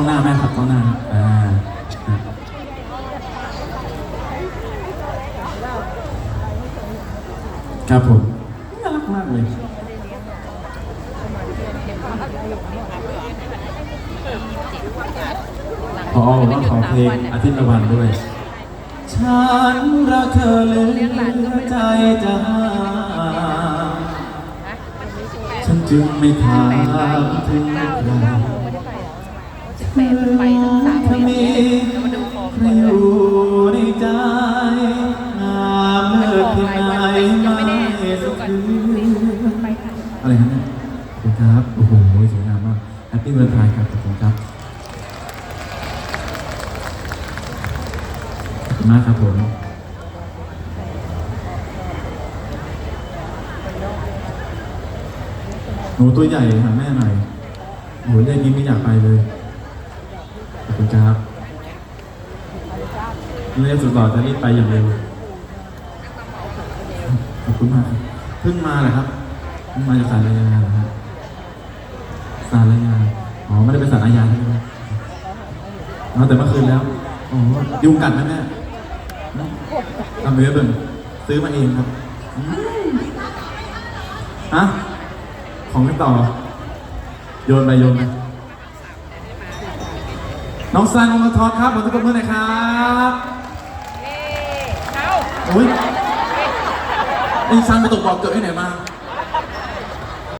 ล้องหน้าแม่ครับกล้องหน้าอ่าครับผมน่ารักมากเลยพอว่าขอเพลงอาทิตย์ละวันด้วย ฉันรักเธอเหลยใจจะหาฉันจึงไม่ถามถึงใคร แปดไปทั้งสามถ้าเดืมีอนมาดูคอใครอยู่ในใจงามเลิศเพียงไหนไม่สักคืนอะไรครับเนี่ยขอบคุณครับ โอ้โห สวยงามมาก แฮปปี้เบิร์ไทยครับขอบคุณครับ ขอบคุณมากครับผมหนูตัวใหญ่หาแม่หน่อยโอ้โหเรื่องนี้ไม่อยากไปเลย คุณครับเรื่อสุดหล่อจะรีบไปอย่างเร็วขอบคุณมากครับเพิ่งมาเหรอครับเพิ่งมาจากสารยาเหรอครับสารยาอ๋อไม่ได้ไปสารยาใช่ไหมครับเอาแต่เมื่อคืนแล้วโอ้โหยุงกัดไหมแม่ทำเนื้อเบิ่งซื้อมาเองครับฮะของกันต่อ โยนไปโยนไป น้องซันวงศ์ทอดครับขอทุกคนเพื่อนหน่อยครับโอ้ยไอ้ซันไปตกบอกเกิดที่ไหนมา